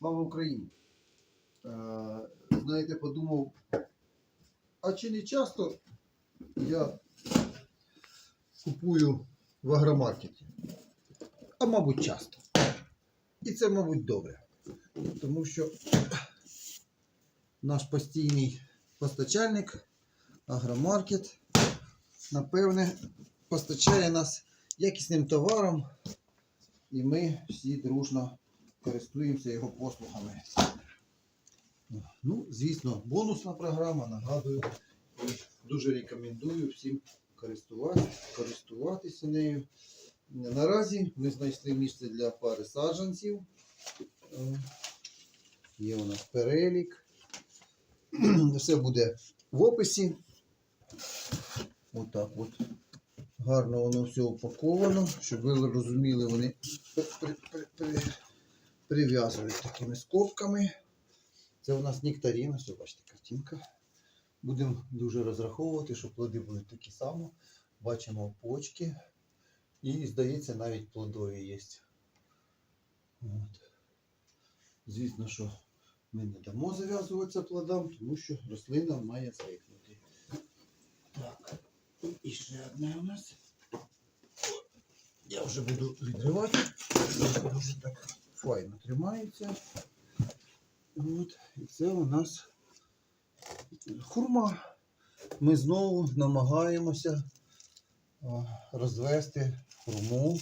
Слава Україні! Е, знаєте, подумав, а чи не часто я купую в агромаркеті? А мабуть, часто. І це, мабуть, добре. Тому що наш постійний постачальник, агромаркет, напевне, постачає нас якісним товаром, і ми всі дружно користуємося його послугами. Ну, звісно, бонусна програма, нагадую, дуже рекомендую всім користуватися, нею. Наразі ми знайшли місце для пари саджанців. Е, Є у нас перелік. Все буде в описі. Отак от. Гарно воно все упаковано, щоб ви розуміли, вони при- при- при- прив'язують такими скобками. Це у нас нектарин, ось бачите, картинка. Будемо дуже розраховувати, щоб плоди були такі самі. Бачимо почки. І, здається, навіть плодові є. От. Звісно, що ми не дамо зав'язуватися плодам, тому що рослина має звикнути. Так, і ще одне у нас. Я вже буду відривати. Дуже так файно тримається. От. І це у нас хурма. Ми знову намагаємося розвести хурму.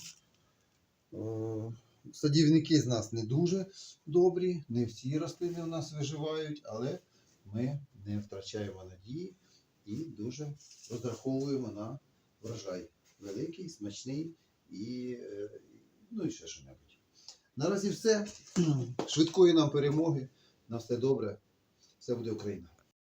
Е, Садівники з нас не дуже добрі, не всі рослини у нас виживають, але ми не втрачаємо надії і дуже розраховуємо на врожай. Великий, смачний і, е, ну і ще що-небудь. Наразі все. Швидкої нам перемоги. На все добре. Все буде Україна.